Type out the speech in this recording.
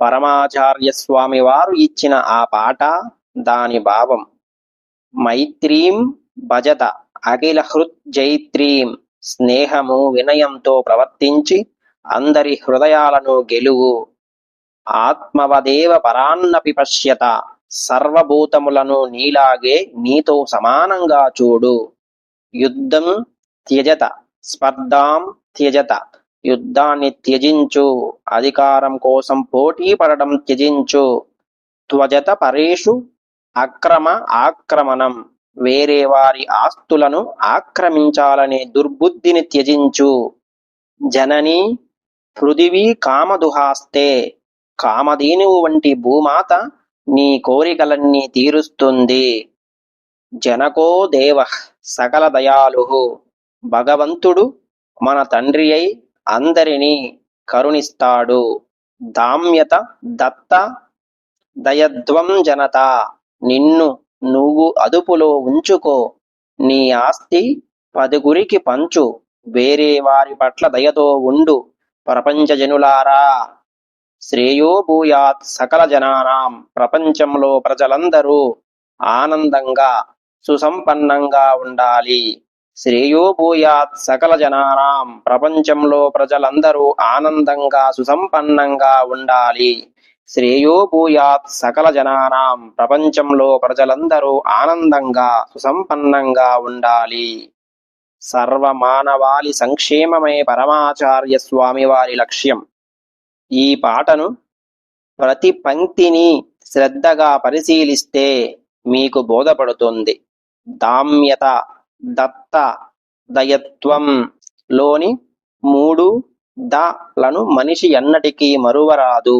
పరమాచార్య స్వామి వారు ఇచ్చిన ఆ పాట దాని భావం. మైత్రీం భజత అఖిల హృత్ జైత్రీం స్నేహము వినయంతో ప్రవర్తించి అందరి హృదయాలను గెలువు. ఆత్మవదేవ పరాన్నపి పశ్యత సర్వభూతములను నీలాగే నీతో సమానంగా చూడు. యుద్ధం త్యజత స్పర్ధాం త్యజత యుద్ధాన్ని త్యజించు. అధికారం కోసం పోటీ పడడం త్యజించు. త్వజత పరేషు అక్రమ ఆక్రమణం. వేరే వారి ఆస్తులను ఆక్రమించాలనే దుర్బుద్ధిని త్యజించు. జనని పృథివీ కామదుహాస్తే. కామధేనువు వంటి భూమాత నీ కోరికలన్నీ తీరుస్తుంది. జనకో దేవ సకల దయాలు భగవంతుడు మన తండ్రి అయి అందరినీ కరుణిస్తాడు. దామ్యత దత్త దయద్వం జనత. నిన్ను నువ్వు అదుపులో ఉంచుకో. నీ ఆస్తి పదుగురికి పంచు. వేరే వారి పట్ల దయతో ఉండు. ప్రపంచజనులారా శ్రేయోభూయాత్ శ్రేయో భూయాత్ సకల జనానాం. ప్రపంచంలో ప్రజలందరూ ఆనందంగా సుసంపన్నంగా ఉండాలి. శ్రేయో భూయాత్ సకల జనానాం. ప్రపంచంలో ప్రజలందరూ ఆనందంగా సుసంపన్నంగా ఉండాలి. శ్రేయో భూయాత్ సకల జనానాం. ప్రపంచంలో ప్రజలందరూ ఆనందంగా సుసంపన్నంగా ఉండాలి. సర్వమానవాళి సంక్షేమమే పరమాచార్య స్వామి వారి లక్ష్యం. ఈ పాటను ప్రతి పంక్తిని శ్రద్ధగా పరిశీలిస్తే మీకు బోధపడుతుంది. దామ్యత దత్త దయత్వం లోని మూడు ద లను మనిషి ఎన్నటికీ మరువరాదు.